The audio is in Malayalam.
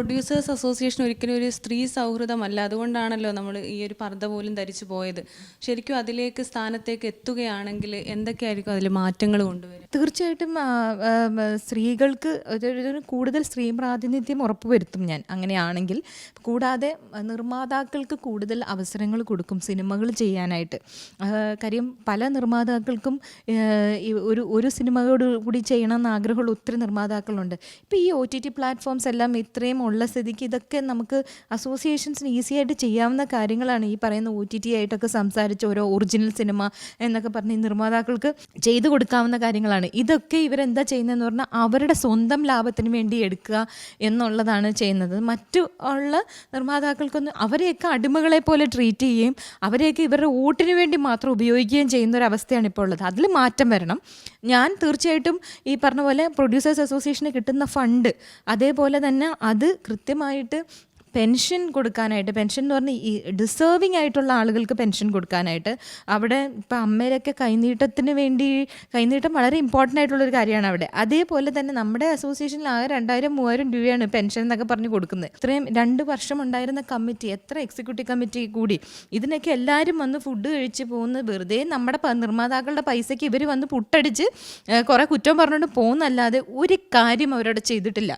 പ്രൊഡ്യൂസേഴ്സ് അസോസിയേഷൻ ഒരിക്കലും ഒരു സ്ത്രീ സൗഹൃദമല്ല. അതുകൊണ്ടാണല്ലോ നമ്മൾ ഈ ഒരു പർദ്ദ പോലും ധരിച്ചു പോയത്. ശരിക്കും അതിലേക്ക് സ്ഥാനത്തേക്ക് എത്തുകയാണെങ്കിൽ എന്തൊക്കെയായിരിക്കും അതിൽ മാറ്റങ്ങൾ കൊണ്ടുവരും തീർച്ചയായിട്ടും സ്ത്രീകൾക്ക് ഒരു- കൂടുതൽ സ്ത്രീ പ്രാതിനിധ്യം ഉറപ്പുവരുത്തും ഞാൻ അങ്ങനെയാണെങ്കിൽ. കൂടാതെ നിർമ്മാതാക്കൾക്ക് കൂടുതൽ അവസരങ്ങൾ കൊടുക്കും സിനിമകൾ ചെയ്യാനായിട്ട്. കാര്യം പല നിർമ്മാതാക്കൾക്കും ഒരു ഒരു സിനിമയോട് കൂടി ചെയ്യണമെന്ന് ആഗ്രഹമുള്ള ഒത്തിരി നിർമ്മാതാക്കളുണ്ട്. ഇപ്പോൾ ഈ ഒ ടി ടി പ്ലാറ്റ്ഫോംസ് എല്ലാം ഇത്രയും ഉള്ള സ്ഥിതിക്ക് ഇതൊക്കെ നമുക്ക് അസോസിയേഷൻസിന് ഈസി ആയിട്ട് ചെയ്യാവുന്ന കാര്യങ്ങളാണ് ഈ പറയുന്ന ഒ ടി ടി ആയിട്ടൊക്കെ സംസാരിച്ച് ഓരോ ഒറിജിനൽ സിനിമ എന്നൊക്കെ പറഞ്ഞ് നിർമ്മാതാക്കൾക്ക് ചെയ്തു കൊടുക്കാവുന്ന കാര്യങ്ങളാണ്. ഇതൊക്കെ ഇവരെന്താ ചെയ്യുന്നതെന്ന് പറഞ്ഞാൽ അവരുടെ സ്വന്തം ലാഭത്തിന് വേണ്ടി എടുക്കുക എന്നുള്ളതാണ് ചെയ്യുന്നത്. മറ്റു ഉള്ള നിർമ്മാതാക്കൾക്കൊന്നും അവരെയൊക്കെ അടിമകളെ പോലെ ട്രീറ്റ് ചെയ്യുകയും അവരെയൊക്കെ ഇവരുടെ വോട്ടിന് വേണ്ടി മാത്രം ഉപയോഗിക്കുകയും ചെയ്യുന്ന ഒരു അവസ്ഥയാണ് ഇപ്പോൾ ഉള്ളത്. അതിൽ മാറ്റം വരണം. ഞാൻ തീർച്ചയായിട്ടും ഈ പറഞ്ഞ പോലെ പ്രൊഡ്യൂസേഴ്സ് അസോസിയേഷന് കിട്ടുന്ന ഫണ്ട് അതേപോലെ തന്നെ അത് കൃത്യമായിട്ട് പെൻഷൻ കൊടുക്കാനായിട്ട് പെൻഷൻ എന്ന് പറഞ്ഞാൽ ഈ ഡിസേർവിങ് ആയിട്ടുള്ള ആളുകൾക്ക് പെൻഷൻ കൊടുക്കാനായിട്ട് അവിടെ ഇപ്പം അമ്മയിലൊക്കെ കൈനീട്ടത്തിന് വേണ്ടി കൈനീട്ടം വളരെ ഇമ്പോർട്ടന്റ് ആയിട്ടുള്ളൊരു കാര്യമാണ് അവിടെ. അതേപോലെ തന്നെ നമ്മുടെ അസോസിയേഷനിൽ ആകെ രണ്ടായിരം മൂവായിരം രൂപയാണ് പെൻഷൻ എന്നൊക്കെ പറഞ്ഞ് കൊടുക്കുന്നത് ഇത്രയും രണ്ട് വർഷം ഉണ്ടായിരുന്ന കമ്മിറ്റി എത്ര എക്സിക്യൂട്ടീവ് കമ്മിറ്റി കൂടി ഇതിനൊക്കെ എല്ലാവരും വന്ന് ഫുഡ് കഴിച്ച് പോകുന്ന വെറുതെ നമ്മുടെ നിർമ്മാതാക്കളുടെ പൈസയ്ക്ക് ഇവർ വന്ന് പുട്ടടിച്ച് കുറേ കുറ്റം പറഞ്ഞുകൊണ്ട് പോകുന്നല്ലാതെ ഒരു കാര്യം അവരവിടെ ചെയ്തിട്ടില്ല.